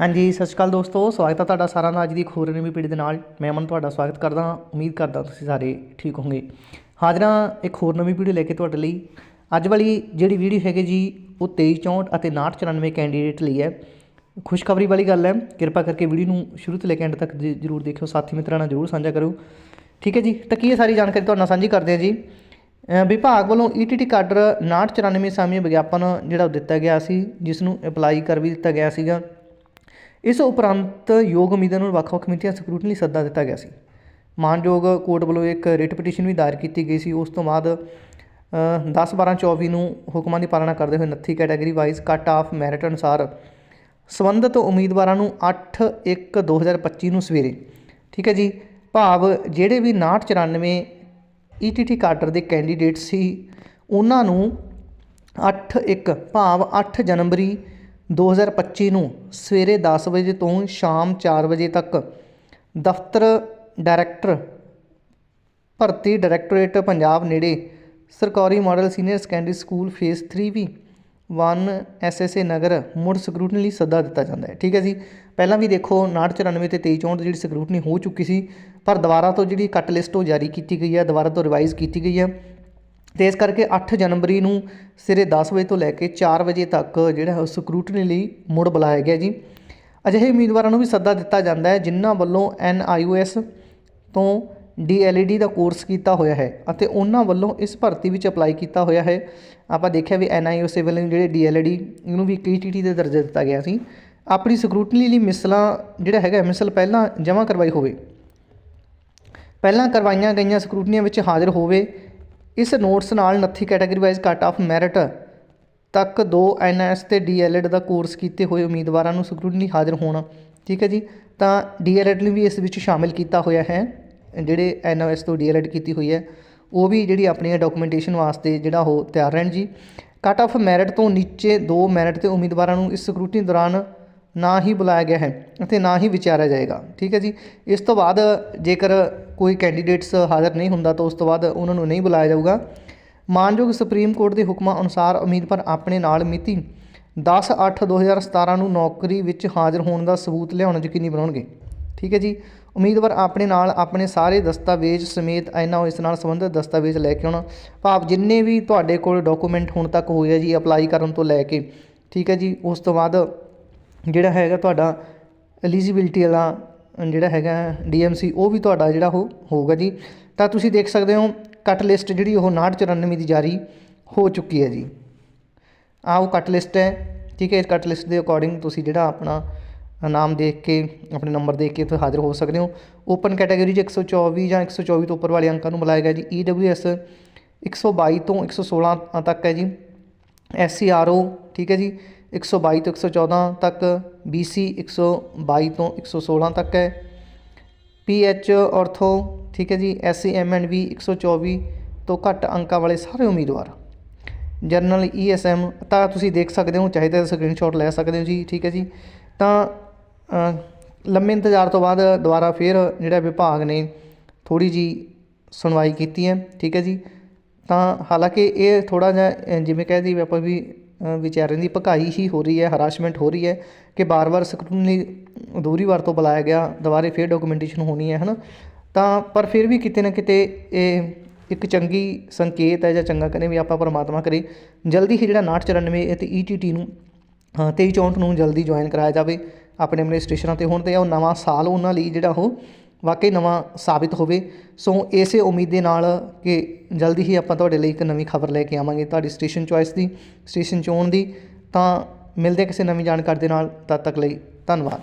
ਹਾਂਜੀ, ਸਤਿ ਸ਼੍ਰੀ ਅਕਾਲ ਦੋਸਤੋ, ਸਵਾਗਤ ਹੈ ਤੁਹਾਡਾ ਸਾਰਿਆਂ ਦਾ ਅੱਜ ਦੀ ਇੱਕ ਹੋਰ ਨਵੀਂ ਪੀੜ੍ਹੀ ਦੇ ਨਾਲ। ਮੈਂ ਅਮਨ ਤੁਹਾਡਾ ਸਵਾਗਤ ਕਰਦਾ ਹਾਂ। ਉਮੀਦ ਕਰਦਾ ਤੁਸੀਂ ਸਾਰੇ ਠੀਕ ਹੋਵੋਗੇ। ਹਾਜ਼ਰਾਂ ਇੱਕ ਹੋਰ ਨਵੀਂ ਵੀਡੀਓ ਲੈ ਕੇ ਤੁਹਾਡੇ ਲਈ। ਅੱਜ ਵਾਲੀ ਜਿਹੜੀ ਵੀਡੀਓ ਹੈਗੀ ਜੀ, ਉਹ 2364 ਅਤੇ 5994 ਕੈਂਡੀਡੇਟ ਲਈ ਹੈ। ਖੁਸ਼ਖਬਰੀ ਵਾਲੀ ਗੱਲ ਹੈ, ਕਿਰਪਾ ਕਰਕੇ ਵੀਡੀਓ ਨੂੰ ਸ਼ੁਰੂ ਤੋਂ ਲੈ ਕੇ ਐਂਡ ਤੱਕ ਜ- ਜ਼ਰੂਰ ਦੇਖਿਓ। ਸਾਥੀ ਮਿੱਤਰਾਂ ਨਾਲ ਜ਼ਰੂਰ ਸਾਂਝਾ ਕਰੋ। ਠੀਕ ਹੈ ਜੀ, ਤਾਂ ਕੀ ਇਹ ਸਾਰੀ ਜਾਣਕਾਰੀ ਤੁਹਾਡੇ ਨਾਲ ਸਾਂਝੀ ਕਰਦੇ ਹਾਂ ਜੀ? ਵਿਭਾਗ ਵੱਲੋਂ ਈਟੀਟੀ ਕਾਡਰ 5994 ਸਾਮੀ ਵਿਗਿਆਪਨ ਜਿਹੜਾ ਉਹ ਦਿੱਤਾ ਗਿਆ ਸੀ ਜਿਸ ਨੂੰ ਅਪਲਾਈ ਕਰ ਵੀ ਦਿੱਤਾ ਗਿਆ ਸੀਗਾ। ਇਸ ਉਪਰੰਤ ਯੋਗ ਉਮੀਦਾਂ ਨੂੰ ਵੱਖ-ਵੱਖ ਕਮੇਟੀਆਂ ਸਕਰੂਟਨੀ ਲਈ ਸੱਦਾ ਦਿੱਤਾ ਗਿਆ ਸੀ। ਮਾਨਯੋਗ ਕੋਰਟ ਵੱਲੋਂ ਇੱਕ ਰਿਟ ਪਟੀਸ਼ਨ ਵੀ ਦਾਇਰ ਕੀਤੀ ਗਈ ਸੀ। ਉਸ ਤੋਂ ਬਾਅਦ 10 12 24 ਨੂੰ ਹੁਕਮਾਂ ਦੀ ਪਾਲਣਾ ਕਰਦੇ ਹੋਏ 29 category wise cut off merit ਅਨੁਸਾਰ ਸੰਬੰਧਿਤ ਉਮੀਦਵਾਰਾਂ ਨੂੰ 8 1 2025 ਨੂੰ ਸਵੇਰੇ, ਠੀਕ ਹੈ ਜੀ, ਭਾਵ ਜਿਹੜੇ ਵੀ 5994 ਈਟੀਟੀ ਕਾਡਰ ਦੇ ਕੈਂਡੀਡੇਟ ਸੀ, ਉਹਨਾਂ ਨੂੰ 8 1 ਭਾਵ 8 ਜਨਵਰੀ 2025 ਨੂੰ ਸਵੇਰੇ 10 ਵਜੇ ਤੋਂ ਸ਼ਾਮ 4 ਵਜੇ ਤੱਕ ਦਫ਼ਤਰ ਡਾਇਰੈਕਟਰ ਭਰਤੀ ਡਾਇਰੈਕਟੋਰੇਟ ਪੰਜਾਬ ਨੇੜੇ ਸਰਕਾਰੀ model senior secondary school phase 3 B 1 SSA Nagar ਮੁੜ ਸਕਰੂਟਨੀ ਲਈ ਸੱਦਾ ਦਿੱਤਾ ਜਾਂਦਾ ਹੈ। ਠੀਕ ਹੈ ਜੀ। ਪਹਿਲਾਂ ਵੀ ਦੇਖੋ 994 ਤੇ 2364 ਜਿਹੜੀ ਸਕਰੂਟਨੀ ਹੋ ਚੁੱਕੀ ਸੀ, ਪਰ ਦੁਬਾਰਾ ਤੋਂ ਜਿਹੜੀ ਕੱਟ ਲਿਸਟ ਉਹ ਜਾਰੀ ਕੀਤੀ ਗਈ ਹੈ, ਦੁਬਾਰਾ ਤੋਂ ਰਿਵਾਈਜ਼ ਕੀਤੀ ਗਈ ਹੈ। ਤੇ ਇਸ ਕਰਕੇ 8 ਜਨਵਰੀ ਨੂੰ ਸਵੇਰੇ 10 ਵਜੇ ਤੋਂ ਲੈ ਕੇ 4 ਵਜੇ ਤੱਕ ਜਿਹੜਾ ਹੈ ਸਕਰੂਟਨੀ ਲਈ ਮੁੜ ਬੁਲਾਇਆ ਗਿਆ ਜੀ। ਅਜਿਹੇ ਉਮੀਦਵਾਰਾਂ ਨੂੰ ਵੀ ਸੱਦਾ ਦਿੱਤਾ ਜਾਂਦਾ ਹੈ ਜਿਨ੍ਹਾਂ ਵੱਲੋਂ ਐਨਆਈਓਐਸ ਤੋਂ ਡੀਐਲਈਡੀ ਦਾ ਕੋਰਸ ਕੀਤਾ ਹੋਇਆ ਹੈ ਅਤੇ ਉਹਨਾਂ ਵੱਲੋਂ ਇਸ ਭਰਤੀ ਵਿੱਚ ਅਪਲਾਈ ਕੀਤਾ ਹੋਇਆ ਹੈ। ਆਪਾਂ ਦੇਖਿਆ ਵੀ ਐਨਆਈਓਐਸ ਵੱਲੋਂ ਜਿਹੜੇ ਡੀਐਲਈਡੀ ਇਹਨੂੰ ਵੀ ਕੇਟੀਟੀ ਦੇ ਦਰਜਾ ਦਿੱਤਾ ਗਿਆ ਸੀ। ਆਪਣੀ ਸਕਰੂਟਨੀ ਲਈ ਮਿਸਲਾਂ ਜਿਹੜਾ ਹੈਗਾ ਮਿਸਲ ਪਹਿਲਾਂ ਜਮ੍ਹਾਂ ਕਰਵਾਈ ਹੋਵੇ। ਪਹਿਲਾਂ ਕਰਵਾਈਆਂ ਗਈਆਂ ਸਕਰੂਟਨੀਆਂ ਵਿੱਚ ਹਾਜ਼ਰ ਹੋਵੇ ਇਸ ਨੋਟਸ ਨਾਲ ਨੱਥੀ category wise cut off merit ਤੱਕ ਦੋ ਐਨਐਸ ਤੇ ਡੀਐਲਐਡ ਦਾ ਕੋਰਸ ਕੀਤੇ ਹੋਏ ਉਮੀਦਵਾਰਾਂ ਨੂੰ ਸਕਰੂਟਨੀ ਹਾਜ਼ਰ ਹੋਣਾ। ਠੀਕ ਹੈ ਜੀ? ਤਾਂ ਡੀਐਲਐਡ ਨੂੰ ਵੀ ਇਸ ਵਿੱਚ ਸ਼ਾਮਿਲ ਕੀਤਾ ਹੋਇਆ ਹੈ। ਜਿਹੜੇ ਐਨਐਸ ਤੋਂ ਡੀਐਲਐਡ ਕੀਤੀ ਹੋਈ ਹੈ, ਉਹ ਵੀ ਜਿਹੜੀ ਆਪਣੀ ਡਾਕੂਮੈਂਟੇਸ਼ਨ ਵਾਸਤੇ ਜਿਹੜਾ ਉਹ ਤਿਆਰ ਰਹਿਣ ਜੀ। ਕੱਟ ਆਫ ਮੈਰਿਟ ਤੋਂ ਨੀਚੇ ਦੋ ਮੈਰਿਟ ਤੇ ਉਮੀਦਵਾਰਾਂ ਨੂੰ ਇਸ ਸਕਰੂਟਨੀ ਦੌਰਾਨ ਨਾ ਹੀ ਬੁਲਾਇਆ ਗਿਆ ਹੈ ਅਤੇ ਨਾ ਹੀ ਵਿਚਾਰਿਆ ਜਾਏਗਾ। ਠੀਕ ਹੈ ਜੀ? ਇਸ ਤੋਂ ਬਾਅਦ ਜੇਕਰ ਕੋਈ ਕੈਂਡੀਡੇਟਸ ਹਾਜ਼ਰ ਨਹੀਂ ਹੁੰਦਾ ਤਾਂ ਉਸ ਤੋਂ ਬਾਅਦ ਉਹਨਾਂ ਨੂੰ ਨਹੀਂ ਬੁਲਾਇਆ ਜਾਊਗਾ। ਮਾਨਯੋਗ ਸੁਪਰੀਮ ਕੋਰਟ ਦੇ ਹੁਕਮਾਂ ਅਨੁਸਾਰ ਉਮੀਦਵਾਰ ਆਪਣੇ ਨਾਲ ਮਿਤੀ 10/8/2017 ਨੂੰ ਨੌਕਰੀ ਵਿੱਚ ਹਾਜ਼ਰ ਹੋਣ ਦਾ ਸਬੂਤ ਲਿਆਉਣਾ ਯਕੀਨੀ ਬਣਾਉਣਗੇ। ਠੀਕ ਹੈ ਜੀ? ਉਮੀਦਵਾਰ ਆਪਣੇ ਨਾਲ ਆਪਣੇ ਸਾਰੇ ਦਸਤਾਵੇਜ਼ ਸਮੇਤ ਇਹਨਾਂ ਇਸ ਨਾਲ ਸੰਬੰਧਿਤ ਦਸਤਾਵੇਜ਼ ਲੈ ਕੇ ਆਉਣਾ। ਭਾਵ ਜਿੰਨੇ ਵੀ ਤੁਹਾਡੇ ਕੋਲ ਡਾਕੂਮੈਂਟ ਹੁਣ ਤੱਕ ਹੋਏ ਆ ਜੀ ਅਪਲਾਈ ਕਰਨ ਤੋਂ ਲੈ ਕੇ। ਠੀਕ ਹੈ ਜੀ? ਉਸ ਤੋਂ ਬਾਅਦ ਜਿਹੜਾ ਹੈਗਾ ਤੁਹਾਡਾ ਐਲੀਜੀਬਿਲਟੀ ਵਾਲਾ ਜਿਹੜਾ ਹੈਗਾ ਡੀ ਐੱਮ ਸੀ ਉਹ ਵੀ ਤੁਹਾਡਾ ਜਿਹੜਾ ਉਹ ਹੋਊਗਾ ਜੀ। ਤਾਂ ਤੁਸੀਂ ਦੇਖ ਸਕਦੇ ਹੋ ਕੱਟ ਲਿਸਟ ਜਿਹੜੀ ਉਹ 994 ਦੀ ਜਾਰੀ ਹੋ ਚੁੱਕੀ ਹੈ ਜੀ। ਆਹ ਉਹ ਕੱਟ ਲਿਸਟ ਹੈ, ਠੀਕ ਹੈ, ਇਸ ਕੱਟ ਲਿਸਟ ਦੇ ਅਕੋਰਡਿੰਗ ਤੁਸੀਂ ਜਿਹੜਾ ਆਪਣਾ ਨਾਮ ਦੇਖ ਕੇ, ਆਪਣੇ ਨੰਬਰ ਦੇਖ ਕੇ ਇੱਥੇ ਹਾਜ਼ਰ ਹੋ ਸਕਦੇ ਹੋ। ਓਪਨ ਕੈਟਾਗਰੀ 'ਚ 124 ਜਾਂ 124 ਤੋਂ ਉੱਪਰ ਵਾਲੇ ਅੰਕਾਂ ਨੂੰ ਬੁਲਾਇਆ ਗਿਆ ਜੀ। ਈਡਬਲਯੂਐਸ 122 ਤੋਂ 116 ਤੱਕ ਹੈ ਜੀ। ਐਸਸੀਆਰਓ ਠੀਕ ਹੈ ਜੀ। 122 ਤੋਂ 114 ਤੱਕ BC 122 ਤੋਂ 116 ਤੱਕ ਹੈ। ਪੀਐਚ ਆਰਥੋ ਠੀਕ ਹੈ ਜੀ ਐਸਸੀ ਐਮਐਨਵੀ 124 ਤੋਂ ਘੱਟ ਅੰਕਾਂ ਵਾਲੇ ਸਾਰੇ ਉਮੀਦਵਾਰ। ਜਰਨਲ ਈਐਸਐਮ ਤਾਂ ਤੁਸੀਂ ਦੇਖ ਸਕਦੇ ਹੋ, ਚਾਹੇ ਤਾਂ ਸਕਰੀਨਸ਼ਾਟ ਲੈ ਸਕਦੇ ਹੋ ਜੀ, ਠੀਕ ਹੈ ਜੀ। ਤਾਂ ਲੰਮੇ ਇੰਤਜ਼ਾਰ ਤੋਂ ਬਾਅਦ ਦੁਬਾਰਾ ਫਿਰ ਜਿਹੜਾ ਵਿਭਾਗ ਨੇ ਥੋੜੀ ਜੀ ਸੁਣਵਾਈ ਕੀਤੀ ਹੈ, ਠੀਕ ਹੈ ਜੀ। ਤਾਂ ਹਾਲਾਂਕਿ ਇਹ ਥੋੜਾ ਜਿਹਾ ਜਿਵੇਂ ਕਹਿ ਦਈਏ ਆਪਾਂ ਵੀ ਵਿਚਾਰਿਆਂ ਦੀ ਭਕਾਈ ਹੀ ਹੋ ਰਹੀ ਹੈ ਹਰਾਸਮੈਂਟ ਹੋ ਰਹੀ ਹੈ ਕਿ ਬਾਰ-ਬਾਰ ਸਕਰੂਟਨੀ ਦੂਰੀ ਵਾਰ ਤੋਂ ਬੁਲਾਇਆ ਗਿਆ, ਦੁਬਾਰੇ ਫਿਰ ਡਾਕੂਮੈਂਟੇਸ਼ਨ ਹੋਣੀ ਹੈ, ਹਨਾ? ਤਾਂ ਪਰ ਫਿਰ ਵੀ ਕਿਤੇ ਨਾ ਕਿਤੇ ਇਹ ਇੱਕ ਚੰਗੀ ਸੰਕੇਤ ਹੈ ਜਾਂ ਚੰਗਾ ਕਹਿੰਦੇ ਵੀ ਆਪਾਂ ਪਰਮਾਤਮਾ ਕਰੇ, ਜਲਦੀ ਹੀ ਜਿਹੜਾ 994 ਅਤੇ ਈਟੀਟੀ ਨੂੰ ਹਾਂ 23 64 ਨੂੰ ਜਲਦੀ ਜੁਆਇਨ ਕਰਾਇਆ ਜਾਵੇ ਆਪਣੇ ਆਪਣੇ ਸਟੇਸ਼ਨਾਂ ਤੇ ਹੁਣ ਤੇ ਉਹ ਨਵਾਂ ਸਾਲ ਉਹਨਾਂ ਲਈ ਜਿਹੜਾ ਉਹ ਵਾਕਈ ਨਵਾਂ ਸਾਬਿਤ ਹੋਵੇ। ਸੋ ਇਸੇ ਉਮੀਦ ਦੇ ਨਾਲ ਕਿ ਜਲਦੀ ਹੀ ਆਪਾਂ ਤੁਹਾਡੇ ਲਈ ਇੱਕ ਨਵੀਂ ਖਬਰ ਲੈ ਕੇ ਆਵਾਂਗੇ ਤੁਹਾਡੀ ਸਟੇਸ਼ਨ ਚੁਆਇਸ ਦੀ ਸਟੇਸ਼ਨ ਚੋਣ ਦੀ। ਤਾਂ ਮਿਲਦੇ ਕਿਸੇ ਨਵੀਂ ਜਾਣਕਾਰੀ ਦੇ ਨਾਲ। ਤਦ ਤੱਕ ਲਈ ਧੰਨਵਾਦ।